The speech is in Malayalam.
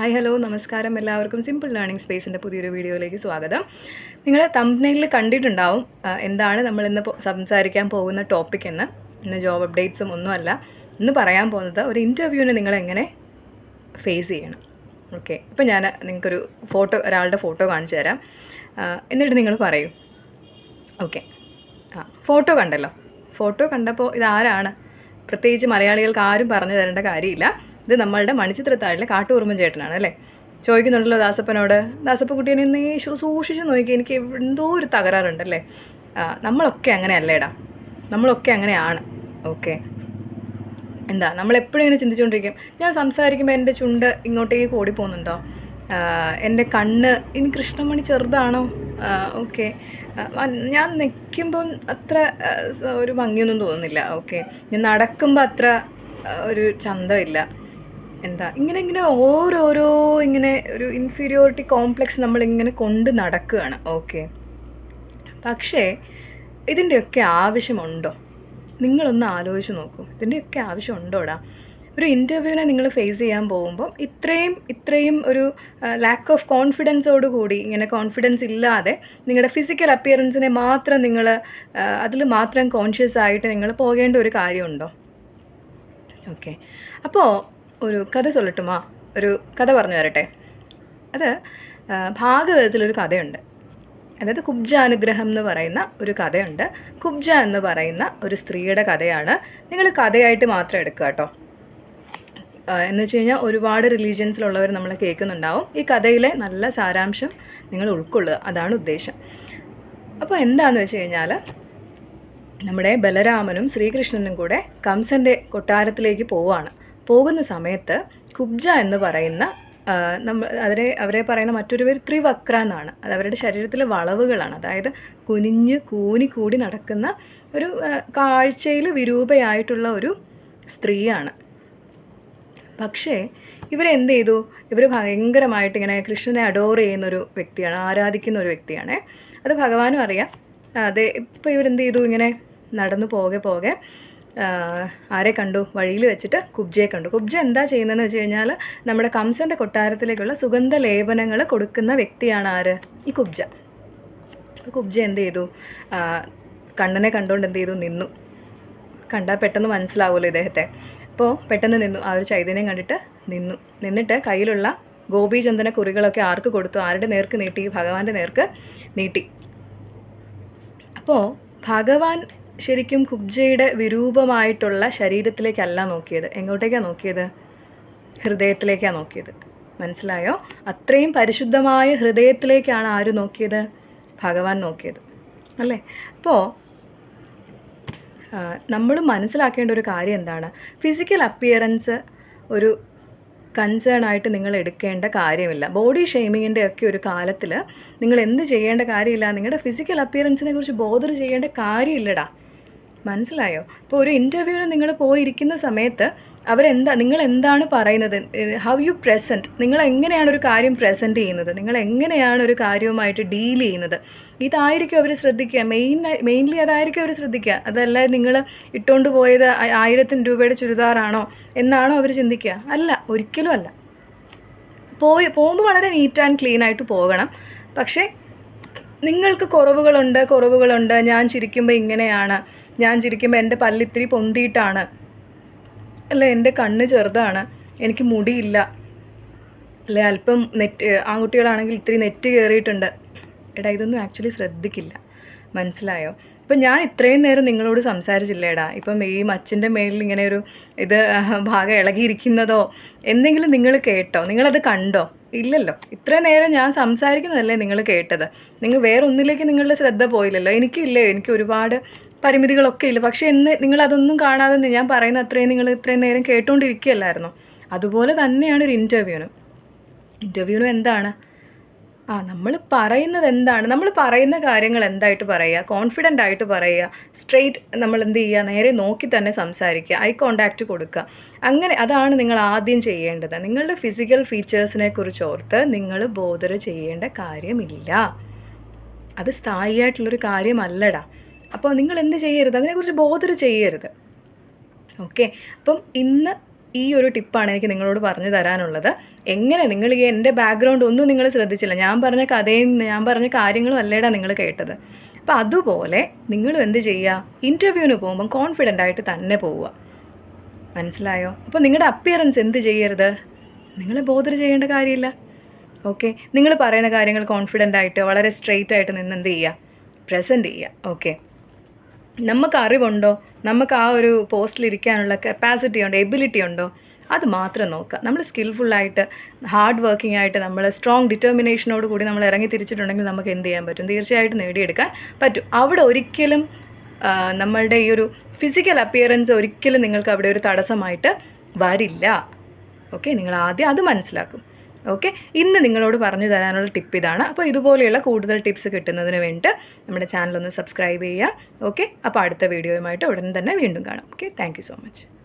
ഹായ് ഹലോ നമസ്കാരം. എല്ലാവർക്കും സിമ്പിൾ ലേണിംഗ് സ്പേസിന്റെ പുതിയൊരു വീഡിയോയിലേക്ക് സ്വാഗതം. നിങ്ങൾ തമ്പനയിൽ കണ്ടിട്ടുണ്ടാവും എന്താണ് നമ്മൾ ഇന്ന് സംസാരിക്കാൻ പോകുന്ന ടോപ്പിക് എന്ന്. ഇന്ന് ജോബ് അപ്ഡേറ്റ്സും ഒന്നുമല്ല ഇന്ന് പറയാൻ പോകുന്നത് ഒരു ഇന്റർവ്യൂവിന് നിങ്ങൾ എങ്ങനെ ഫേസ് ചെയ്യണം. ഓക്കെ ഇപ്പം ഞാൻ നിങ്ങൾക്കൊരു ഫോട്ടോ ഒരാളുടെ ഫോട്ടോ കാണിച്ചു തരാം. എന്നിട്ട് നിങ്ങൾ പറയൂ. ഓക്കെ ആ ഫോട്ടോ കണ്ടല്ലോ. ഫോട്ടോ കണ്ടപ്പോൾ ഇതാരാണ്? പ്രത്യേകിച്ച് മലയാളികൾക്ക് ആരും പറഞ്ഞു തരേണ്ട കാര്യമില്ല. ഇത് നമ്മളുടെ മണിച്ചിത്രത്താഴിലെ കാട്ടുകുറുമ്പൻ ചേട്ടനാണ് അല്ലേ? ചോദിക്കുന്നുണ്ടല്ലോ ദാസപ്പനോട്. ദാസപ്പ കുട്ടീനെ നീ സൂക്ഷിച്ച് നോക്കി എനിക്ക് എന്തോ ഒരു തകരാറുണ്ടല്ലേ നമ്മളൊക്കെ നമ്മളൊക്കെ അങ്ങനെയല്ലേടാ. നമ്മളൊക്കെ അങ്ങനെയാണ്. ഓക്കെ. എന്താ നമ്മളെപ്പോഴും ഇങ്ങനെ ചിന്തിച്ചുകൊണ്ടിരിക്കും. ഞാൻ സംസാരിക്കുമ്പോൾ എന്റെ ചുണ്ട് ഇങ്ങോട്ടേക്ക് ഓടിപ്പോകുന്നുണ്ടോ? എന്റെ കണ്ണ് ഇനി കൃഷ്ണമണി ചെറുതാണോ? ഓക്കെ. ഞാൻ നിൽക്കുമ്പം അത്ര ഒരു ഭംഗിയൊന്നും തോന്നുന്നില്ല. ഓക്കെ. ഞാൻ നടക്കുമ്പോൾ അത്ര ഒരു ചന്തമില്ല. എന്താ ഇങ്ങനെ ഇങ്ങനെ ഓരോരോ ഇങ്ങനെ ഒരു ഇൻഫീരിയോറിറ്റി കോംപ്ലക്സ് നമ്മളിങ്ങനെ കൊണ്ട് നടക്കുകയാണ്. ഓക്കെ പക്ഷേ ഇതിന്റെയൊക്കെ ആവശ്യമുണ്ടോ? നിങ്ങളൊന്ന് ആലോചിച്ച് നോക്കൂ. ഇതിന്റെയൊക്കെ ആവശ്യമുണ്ടോടാ? ഒരു ഇന്റർവ്യൂവിനെ നിങ്ങൾ ഫേസ് ചെയ്യാൻ പോകുമ്പോൾ ഇത്രയും ഇത്രയും ഒരു ലാക്ക് ഓഫ് കോൺഫിഡൻസോട് കൂടി ഇങ്ങനെ കോൺഫിഡൻസ് ഇല്ലാതെ നിങ്ങളുടെ ഫിസിക്കൽ അപ്പിയറൻസിനെ മാത്രം നിങ്ങൾ അതിൽ മാത്രം കോൺഷ്യസ് ആയിട്ട് നിങ്ങൾ പോകേണ്ട ഒരു കാര്യമുണ്ടോ? ഓക്കെ അപ്പോൾ ഒരു കഥ ചൊല്ലട്ടുമാ? ഒരു കഥ പറഞ്ഞു തരട്ടെ? അത് ഭാഗവതത്തിലൊരു കഥയുണ്ട്. അതായത് കുബ്ജാനുഗ്രഹം എന്ന് പറയുന്ന ഒരു കഥയുണ്ട്. കുബ്ജ എന്ന് പറയുന്ന ഒരു സ്ത്രീയുടെ കഥയാണ്. നിങ്ങൾ കഥയായിട്ട് മാത്രം എടുക്കുക കേട്ടോ. എന്ന് വെച്ച് കഴിഞ്ഞാൽ ഒരുപാട് റിലീജിയൻസിലുള്ളവർ നമ്മൾ കേൾക്കുന്നുണ്ടാവും. ഈ കഥയിലെ നല്ല സാരാംശം നിങ്ങൾ ഉൾക്കൊള്ളുക. അതാണ് ഉദ്ദേശം. അപ്പോൾ എന്താണെന്ന് വെച്ച് കഴിഞ്ഞാൽ നമ്മുടെ ബലരാമനും ശ്രീകൃഷ്ണനും കൂടെ കംസന്റെ കൊട്ടാരത്തിലേക്ക് പോവാണ് പോകുന്ന സമയത്ത് കുബ്ജ എന്ന് പറയുന്ന നമ്മൾ അവരെ അവരെ പറയുന്ന മറ്റൊരു പേര് ത്രിവക്ര എന്നാണ്. അത് അവരുടെ ശരീരത്തിലെ വളവുകളാണ്. അതായത് കുനിഞ്ഞ് കൂനി കൂടി നടക്കുന്ന ഒരു കാഴ്ചയിൽ വിരൂപയായിട്ടുള്ള ഒരു സ്ത്രീയാണ്. പക്ഷേ ഇവരെന്ത് ചെയ്തു? ഇവർ ഭയങ്കരമായിട്ട് ഇങ്ങനെ കൃഷ്ണനെ അഡോർ ചെയ്യുന്ന ഒരു വ്യക്തിയാണ് ആരാധിക്കുന്ന ഒരു വ്യക്തിയാണ്. അത് ഭഗവാനും അറിയാം. അതെ ഇപ്പോൾ ഇവരെന്ത് ചെയ്തു? ഇങ്ങനെ നടന്നു പോകെ പോകെ ആരെ കണ്ടു? വഴിയിൽ വെച്ചിട്ട് കുബ്ജയെ കണ്ടു. കുബ്ജ എന്താ ചെയ്യുന്നതെന്ന് വെച്ച് കഴിഞ്ഞാൽ നമ്മുടെ കംസന്റെ കൊട്ടാരത്തിലേക്കുള്ള സുഗന്ധ ലേപനങ്ങൾ കൊടുക്കുന്ന വ്യക്തിയാണ് ആര്? ഈ കുബ്ജ. കുബ്ജ എന്ത് ചെയ്തു? കണ്ണനെ കണ്ടുകൊണ്ട് എന്ത് ചെയ്തു? നിന്നു. കണ്ടാൽ പെട്ടെന്ന് മനസ്സിലാവുമല്ലോ ഇദ്ദേഹത്തെ. അപ്പോൾ പെട്ടെന്ന് നിന്നു. ആ ഒരു ചൈതന്യം കണ്ടിട്ട് നിന്നു. നിന്നിട്ട് കയ്യിലുള്ള ഗോപീചന്ദന കുറികളൊക്കെ ആർക്ക് കൊടുത്തു? ആരുടെ നേർക്ക് നീട്ടി? ഭഗവാന്റെ നേർക്ക് നീട്ടി. അപ്പോൾ ഭഗവാൻ ശരിക്കും കുബ്ജയുടെ വിരൂപമായിട്ടുള്ള ശരീരത്തിലേക്കല്ല നോക്കിയത്. എങ്ങോട്ടേക്കാണ് നോക്കിയത്? ഹൃദയത്തിലേക്കാണ് നോക്കിയത്. മനസ്സിലായോ? അത്രയും പരിശുദ്ധമായ ഹൃദയത്തിലേക്കാണ് ആര് നോക്കിയത്? ഭഗവാൻ നോക്കിയത്. അല്ലേ? അപ്പോൾ നമ്മൾ മനസ്സിലാക്കേണ്ട ഒരു കാര്യം എന്താണ്? ഫിസിക്കൽ അപ്പിയറൻസ് ഒരു കൺസേൺ ആയിട്ട് നിങ്ങൾ എടുക്കേണ്ട കാര്യമില്ല. ബോഡി ഷെയ്മിങ്ങിന്റെ ഒക്കെ ഒരു കാലത്തിൽ നിങ്ങൾ എന്ത് ചെയ്യേണ്ട കാര്യമില്ല. നിങ്ങളുടെ ഫിസിക്കൽ അപ്പിയറൻസിനെ കുറിച്ച് ബോധർ ചെയ്യേണ്ട കാര്യമില്ലടാ. മനസ്സിലായോ? ഇപ്പോൾ ഒരു ഇന്റർവ്യൂവിന് നിങ്ങൾ പോയിരിക്കുന്ന സമയത്ത് അവരെന്താ നിങ്ങൾ എന്താണ് പറയുന്നത്? ഹൗ യു പ്രസന്റ് നിങ്ങൾ എങ്ങനെയാണ് ഒരു കാര്യം പ്രസന്റ് ചെയ്യുന്നത്? നിങ്ങൾ എങ്ങനെയാണ് ഒരു കാര്യവുമായിട്ട് ഡീൽ ചെയ്യുന്നത്? ഇതായിരിക്കും അവർ ശ്രദ്ധിക്കുക. മെയിൻ മെയിൻലി അതായിരിക്കും അവർ ശ്രദ്ധിക്കുക. അതല്ല നിങ്ങൾ ഇട്ടുകൊണ്ട് പോയത് ആയിരത്തിന് രൂപയുടെ ചുരിദാറാണോ എന്നാണോ അവർ ചിന്തിക്കുക. അല്ല ഒരിക്കലും അല്ല. പോയി പോകുമ്പോൾ വളരെ നീറ്റ് ആൻഡ് ക്ലീൻ ആയിട്ട് പോകണം. പക്ഷേ നിങ്ങൾക്ക് കുറവുകളുണ്ട് കുറവുകളുണ്ട്. ഞാൻ ചിരിക്കുമ്പോൾ ഇങ്ങനെയാണ്. ഞാൻ ചിരിക്കുമ്പോൾ എന്റെ പല്ലിത്തിരി പൊന്തിയിട്ടാണ്. അല്ല? എന്റെ കണ്ണ് ചെറുതാണ്. എനിക്ക് മുടിയില്ല. അല്ലെ? അല്പം നെറ്റ് ആൺകുട്ടികളാണെങ്കിൽ ഇത്തിരി നെറ്റ് കയറിയിട്ടുണ്ട് എടാ ഇതൊന്നും ആക്ച്വലി ശ്രദ്ധിക്കില്ല. മനസ്സിലായോ? ഇപ്പം ഞാൻ ഇത്രയും നേരം നിങ്ങളോട് സംസാരിച്ചില്ലേടാ? ഇപ്പം ഈ മച്ചിന്റെ മേലിൽ ഇങ്ങനെ ഒരു ഇത് ഭാഗം ഇളകിയിരിക്കുന്നതോ? എന്തെങ്കിലും നിങ്ങൾ കേട്ടോ. നിങ്ങളത് കണ്ടോ? ഇല്ലല്ലോ. ഇത്രയും നേരം ഞാൻ സംസാരിക്കുന്നതല്ലേ നിങ്ങൾ കേട്ടത്? നിങ്ങൾ വേറെ ഒന്നിലേക്ക് നിങ്ങളുടെ ശ്രദ്ധ പോയില്ലല്ലോ. എനിക്കില്ലേ? എനിക്ക് ഒരുപാട് പരിമിതികളൊക്കെ ഇല്ല. പക്ഷേ എന്ന് നിങ്ങൾ അതൊന്നും കാണാതെ ഞാൻ പറയുന്ന അത്രയും നിങ്ങൾ ഇത്രയും നേരം കേട്ടുകൊണ്ടിരിക്കുകയല്ലായിരുന്നു അതുപോലെ തന്നെയാണ് ഒരു ഇന്റർവ്യൂവിനും ഇന്റർവ്യൂവിനും എന്താണ്? ആ നമ്മൾ പറയുന്നത് എന്താണ്? നമ്മൾ പറയുന്ന കാര്യങ്ങൾ എന്തായിട്ട് പറയുക? കോൺഫിഡന്റ് ആയിട്ട് പറയുക. സ്ട്രെയിറ്റ് നമ്മൾ എന്ത് ചെയ്യുക? നേരെ നോക്കി തന്നെ സംസാരിക്കുക. ഐ കോണ്ടാക്റ്റ് കൊടുക്കുക. അങ്ങനെ അതാണ് നിങ്ങൾ ആദ്യം ചെയ്യേണ്ടത്. നിങ്ങളുടെ ഫിസിക്കൽ ഫീച്ചേഴ്സിനെ കുറിച്ച് ഓർത്ത് നിങ്ങൾ ബോധര ചെയ്യേണ്ട കാര്യമില്ല. അത് സ്ഥായിയായിട്ടുള്ളൊരു കാര്യമല്ലടാ. അപ്പോൾ നിങ്ങൾ എന്ത് ചെയ്യരുത്? അതിനെക്കുറിച്ച് ബോധർ ചെയ്യരുത്. ഓക്കെ? അപ്പം ഇന്ന് ഈ ഒരു ടിപ്പാണ് എനിക്ക് നിങ്ങളോട് പറഞ്ഞു തരാനുള്ളത്. എങ്ങനെ നിങ്ങൾ ഈ എന്റെ ബാക്ക്ഗ്രൗണ്ട് ഒന്നും നിങ്ങൾ ശ്രദ്ധിച്ചില്ല. ഞാൻ പറഞ്ഞ കഥയും ഞാൻ പറഞ്ഞ കാര്യങ്ങളും അല്ലേടാ നിങ്ങൾ കേട്ടത്. അപ്പോൾ അതുപോലെ നിങ്ങളും എന്ത് ചെയ്യുക ഇന്റർവ്യൂവിന് പോകുമ്പം കോൺഫിഡന്റ് ആയിട്ട് തന്നെ പോവുക. മനസ്സിലായോ? അപ്പോൾ നിങ്ങളുടെ അപ്പിയറൻസ് എന്ത് ചെയ്യരുത്? നിങ്ങൾ ബോധർ ചെയ്യേണ്ട കാര്യമില്ല. ഓക്കെ? നിങ്ങൾ പറയുന്ന കാര്യങ്ങൾ കോൺഫിഡന്റ് ആയിട്ട് വളരെ സ്ട്രെയിറ്റ് ആയിട്ട് നിന്ന് എന്ത് ചെയ്യുക പ്രസന്റ് ചെയ്യുക ഓക്കെ? നമുക്ക് അറിവുണ്ടോ നമുക്ക് ആ ഒരു പോസ്റ്റിൽ ഇരിക്കാനുള്ള കപ്പാസിറ്റി ഉണ്ടോ? എബിലിറ്റി ഉണ്ടോ? അത് മാത്രം നോക്കുക. നമ്മൾ സ്കിൽഫുള്ളായിട്ട് ഹാർഡ് വർക്കിംഗ് ആയിട്ട് നമ്മൾ സ്ട്രോങ് ഡിറ്റർമിനേഷനോട് കൂടി നമ്മൾ ഇറങ്ങി തിരിച്ചിട്ടുണ്ടെങ്കിൽ നമുക്ക് എന്ത് ചെയ്യാൻ പറ്റും? തീർച്ചയായിട്ടും നേടിയെടുക്കാൻ പറ്റും. അവിടെ ഒരിക്കലും നമ്മളുടെ ഈ ഒരു ഫിസിക്കൽ അപ്പിയറൻസ് ഒരിക്കലും നിങ്ങൾക്ക് അവിടെ ഒരു തടസ്സമായിട്ട് വരില്ല. ഓക്കെ നിങ്ങൾ ആദ്യം അത് മനസ്സിലാക്കും. ഓക്കെ ഇന്ന് നിങ്ങളോട് പറഞ്ഞു തരാനുള്ള ടിപ്പ് ഇതാണ്. അപ്പോൾ ഇതുപോലെയുള്ള കൂടുതൽ ടിപ്സ് കിട്ടുന്നതിന് വേണ്ടിയിട്ട് നമ്മുടെ ചാനൽ ഒന്ന് സബ്സ്ക്രൈബ് ചെയ്യുക. ഓക്കെ അപ്പോൾ അടുത്ത വീഡിയോയുമായിട്ട് ഉടൻ തന്നെ വീണ്ടും കാണാം. Okay thank so much